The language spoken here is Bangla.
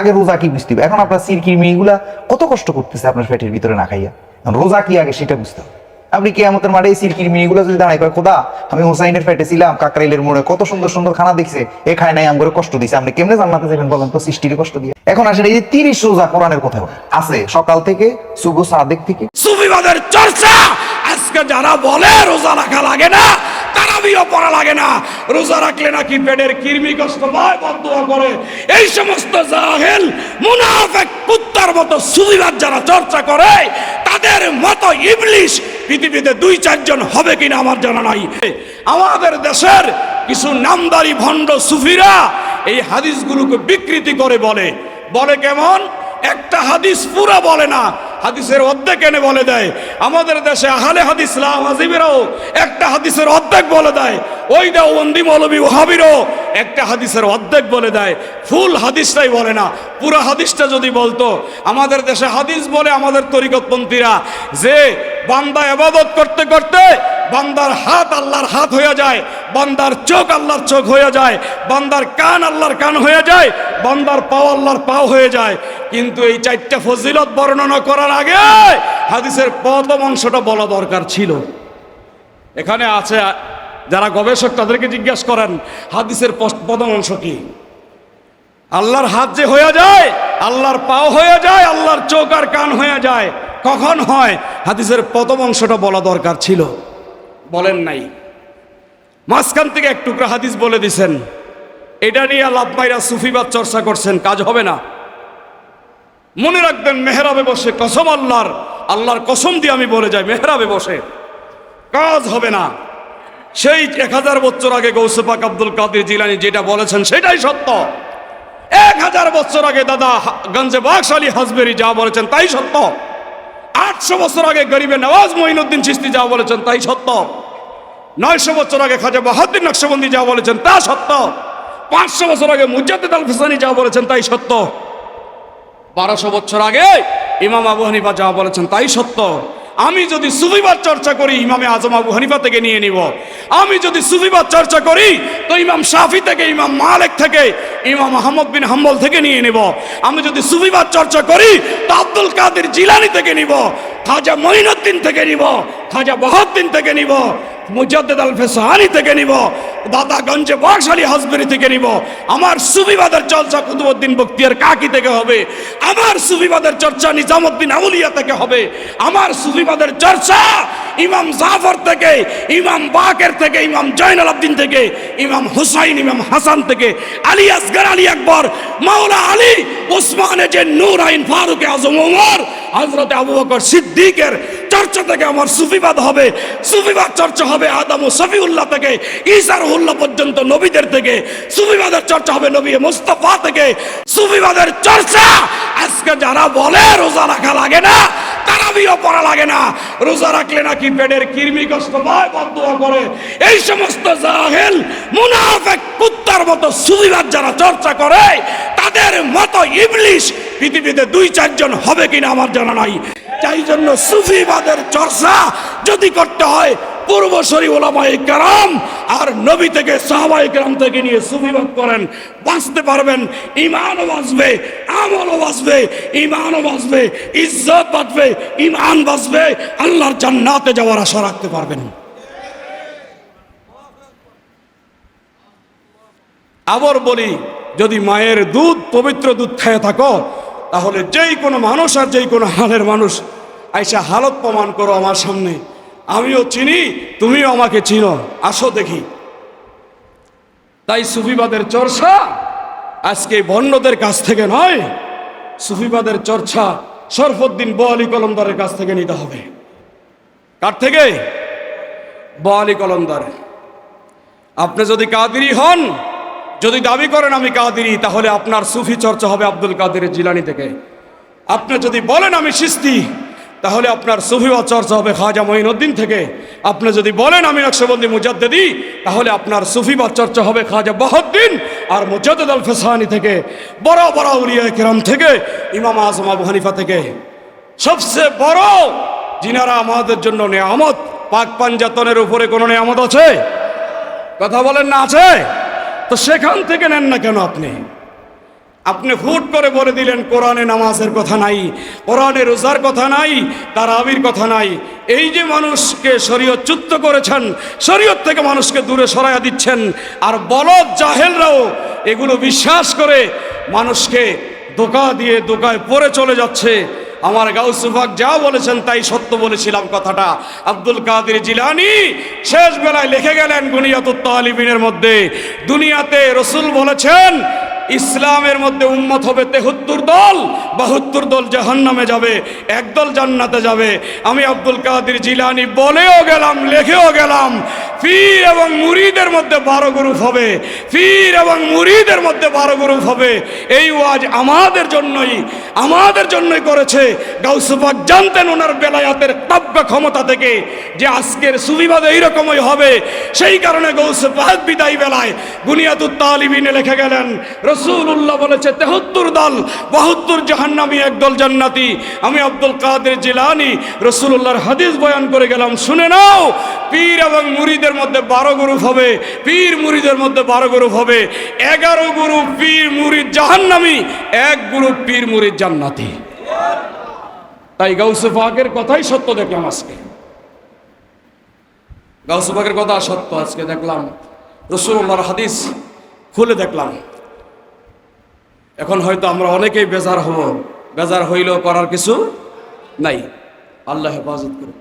আগে রোজা কি বুঝতে হবে? এখন আপনার সিরকির মেয়েগুলা কত কষ্ট করতেছে আপনার পেটের ভিতরে না খাইয়া। রোজা কি আগে সেটা বুঝতে হবে। আপনি কে আমাদের মাঠে সিরকির মেয়েগুলো যদি দাঁড়ায় কয়, খোদা, আমি হোসাইনের পেটে ছিলাম, কাকরাইলের মোড়ে কত সুন্দর সুন্দর খানা দেখছে, এ খায় নাই, আমগরে কষ্ট দিছে, আপনি কেমনে জান্নাতে যাবেন বলেন তো, সৃষ্টির কষ্ট দিয়ে? এখন আসেন এই যে তিরিশ রোজা কোরআনের কথা আছে সকাল থেকে, সুবহ সাদেক থেকে। সুফিবাদের চর্চা, আজকে যারা বলে, রোজা রাখা লাগে না তারাবিও পড়া লাগে না। রোজা রাখলে নাকি পেটের কৃমি কষ্ট পায় বদুয়া করে। এই সমস্ত জাহেল, মুনাফেক কুত্তার মতো সুফিবাদ যারা চর্চা করে, তাদের মতো ইবলিশ পৃথিবীতে দুই, চারজন হবে কিনা আমার জানা নাই। আমাদের দেশের কিছু নামদারি ভণ্ড সুফিরা এই হাদিসগুলোকে বিকৃতি করে বলে। বলে কেমন? একটা হাদিস পুরো বলে না হাদিসের অর্ধেক এনে বলে দেয়। আমাদের দেশে আহলে হাদিস হাজিবেরও একটা হাদিসের অর্ধেক বলে দেয়। ওই দেওবন্দি মৌলবী ওহাবিরও একটা হাদিসের অর্ধেক বলে দেয়, ফুল হাদিসটাই বলে না, পুরো হাদিসটা যদি বলতো, আমাদের দেশে হাদিস বলে আমাদের তরিকতপন্থীরা যে বান্দা এবাদত করতে করতে বান্দার হাত আল্লাহর হাত হয়ে যায়, বান্দার চোখ আল্লাহর চোখ হয়ে যায়, বান্দার কান আল্লাহর কান হয়ে যায়, বান্দার পাও আল্লাহর পাও হয়ে যায়। কিন্তু এই চারটা ফজিলত বর্ণনা করার আগে হাদিসের প্রথম অংশটা বলা দরকার ছিল। এখানে আছে যারা গবেষক তাদেরকে জিজ্ঞাসা করেন, হাদিসের প্রথম অংশ কি? আল্লাহর হাত যে হয়ে যায়, আল্লাহর পাও হয়ে যায়, আল্লাহর চোখ আর কান হয়ে যায়, কখন হয়? হাদিসের প্রথম অংশটা বলা দরকার ছিল। বলেন নাই। মাঝখান থেকে এক টুকরা হাদিস বলে দিছেন, এটা নিয়ে লাভমাইরা সুফিবাদ চর্চা করছেন, কাজ হবে না। মনে রাখবেন, মেহরাবে বসে কসম আল্লাহর আল্লাহর কসম দিয়ে আমি বলে যাই, মেহরাবে বসে। কাজ হবে না। সেই এক হাজার বছর আগে গৌসেপাক আব্দুল কাদের জিলানি যেটা বলেছেন, সেটাই সত্য। এক হাজার বছর আগে দাদা গঞ্জে বাকশালী হাজবেরি যা বলেছেন, তাই সত্য। আটশো বছর আগে গরিবে নওয়াজ মঈনুদ্দিন চিস্তি যা বলেছেন, তাই সত্য। নয়শো বছর আগে খাজা বাহাদ্দিন নকশবন্দি যা বলেছেন, তা সত্য। পাঁচশো বছর আগে মুজাদ্দিদ আল ফিসানি যা বলেছেন, তাই সত্য। বারোশো বছর আগে ইমাম আবু হানিফা যা বলেছেন, তাই সত্য। আমি যদি সুফিবাদ চর্চা করি, ইমামে আজম আবু হানিফা থেকে নিয়ে নিব। আমি যদি সুফিবাদ চর্চা করি, তো ইমাম শাফি থেকে, ইমাম মালিক থেকে, ইমাম আহমদ বিন হাম্বল থেকে নিয়ে নিব। আমি যদি সুফিবাদ চর্চা করি, তো আব্দুল কাদের জিলানি থেকে নিব, খাজা মঈনুদ্দিন থেকে নিব, খাজা বহাদ্দিন থেকে নিব, মুজাদ্দেদ আল ফেসাহানি থেকে নিব দাদাগঞ্জে বাকশালী হাসবেরি থেকে নিব। আমার সুফিবাদের চর্চা কুতুবুদ্দিন বক্তিয়ার কাকি থেকে হবে। আমার সুফিবাদের চর্চা নিজামুদ্দিন আউলিয়া থেকে হবে। আমার সুফিবাদের চর্চা ইমাম জাফর থেকে, ইমাম বাকের থেকে, ইমাম জয়নাল আব্দিন থেকে, ইমাম হুসাইন, ইমাম হাসান থেকে, আলী আসগর, আলী আকবর, মাওলা আলী ওসমানে যে নূর আইন ফারুক আজম ওমর হজরত আবু বকর সিদ্দিকের চর্চা থেকে আমার সুফিবাদ হবে, সুফিবাদ চর্চা হবে আদম ও সফিউল্লাহ থেকে, ঈসা রহুল্লাহ পর্যন্ত নবীদের থেকে, সুফিবাদের চর্চা হবে নবী মুস্তফা থেকে, সুফিবাদের চর্চা। আজকে যারা বলে রোজা রাখা লাগে না তারাবিও পড়া লাগে না। রোজা রাখলে নাকি পেটের কৃমি কষ্ট পায় বদুয়া করে। এই সমস্ত জাহেল, মুনাফেক, কুত্তার মতো সুফিবাদ যারা চর্চা করে, তাদের মতো ইবলিশ পৃথিবীতে দুই চারজন হবে কিনা আমার জানা নাই। তাই জন্য সুফিবাদের চর্চা যদি করতে হয় পূর্বসরী ওলামাই কারাম আর নবী থেকে সাহাবাই কারাম থেকে নিয়ে সুফিবাদ করেন। বাঁচতে পারবেন ইমানও বাঁচবে, আমলও বাঁচবে ইমানও বাঁচবে, ইজ্জত বাঁচবে ইমান বাঁচবে, আল্লাহর জান্নাতে যাওয়ার আশা রাখতে পারবেন। আবার বলি, যদি মায়ের দুধ, পবিত্র দুধ খেয়ে থাকো তাহলে যেই কোনো মানুষ আর যেই কোনো হালের মানুষ আইসা হালত প্রমাণ করো আমার সামনে। আমিও চিনি, তুমিও আমাকে চিনো। আসো দেখি। তাই সুফিবাদের চর্চা আজকে বন্যদের কাছ থেকে নয়, সুফিবাদের চর্চা শরফুদ্দিন বোয়ালি কলমদারের কাছ থেকে নিতে হবে। কার থেকে? বোয়ালি কলমদার আপনি যদি কাদিরি হন যদি দাবি করেন আমি কাদিরি, তাহলে আপনার সুফি চর্চা হবে আব্দুল কাদের জিলানি থেকে। আপনি যদি বলেন আমি সিস্তি, তাহলে আপনার সুফিবা চর্চা হবে খাজা মঈনুদ্দিন থেকে। আপনি যদি বলেন আমি নকশবন্দি মুজাদ্দেদি, তাহলে আপনার সুফিবা চর্চা হবে খাজা বহদ্দিন আর মুজাদ্দেদ আল ফেসানি থেকে। বড় বড় উলিয়া কেরাম থেকে, ইমাম আজম আবু হানিফা থেকে। সবচেয়ে বড় যিনারা আমাদের জন্য নেয়ামত। পাক পাঞ্জাতনের উপরে কোনো নেয়ামত আছে? কথা বলেন না আছে? তো সেখান থেকে নেন না কেন আপনি? আপনি হুট করে বলে দিলেন, কোরআনে নামাজের কথা নাই, কোরআনে রোজার কথা নাই তার আবির কথা নাই। এই যে মানুষকে শরীয়ত চুত্ত করেছেন, শরীয়ত থেকে মানুষকে দূরে সরাইয়া দিচ্ছেন, আর বলদ জাহেলরাও এগুলো বিশ্বাস করে মানুষকে দোকা দিয়ে দোকায় পড়ে চলে যাচ্ছে আমার গাউসুফাক যা বলেছেন তাই সত্য বলেছিলাম কথাটা। আব্দুল কাদের জিলানি শেষ বেলায় লিখে গেলেন, গুনিয়াতুত তালিবিনের মধ্যে, দুনিয়াতে রসুল বলেছেন ইসলামের মধ্যে উন্মত হবে তেহত্তর দল, বাহাত্তর দল জাহান্নামে যাবে একদল জান্নাতে যাবে। আমি আব্দুল কাদির জিলানি বলেও গেলাম, লেখেও গেলাম, পীর এবং মুরিদের মধ্যে বারো গ্রুপ হবে, পীর এবং মুরিদের মধ্যে বারো গ্রুপ হবে। এই ওয়াজ আমাদের জন্যই আমাদের জন্যই করেছে গাউসুফাক জানতেন ওনার বেলায়াতের কাব্য ক্ষমতা থেকে যে আজকের সুবিবাদ এইরকমই হবে। সেই কারণে গৌসুফাক বিদায় বেলায় বুনিয়াতুত তালিবিনে লেখে গেলেন রসুল্লাহ বলেছে, তেহত্তর দল, বাহাত্তর জাহান্নামি একদল জান্নাতি। আমি আব্দুল কাদের জিলানি রসুল্লাহর হাদিস বয়ান করে গেলাম, শুনে নাও, পীর এবং মুরিদের মধ্যে বারো গ্রুপ হবে, পীর মুরিদের মধ্যে বারো গ্রুপ হবে। এগারো গ্রুপ পীর মুরিদ জাহান্নামি, এক গ্রুপ পীর মুরিদ জান্নাতি। তাই গাউসুফাকের কথাই সত্য দেখলাম আজকে। গাউসুফাকের কথা সত্য আজকে দেখলাম। রসুল্লাহর হাদিস খুলে দেখলাম। এখন হয়তো আমরা অনেকেই বেজার হব। বেজার হইলেও করার কিছু নাই। আল্লাহ হেফাজত করুন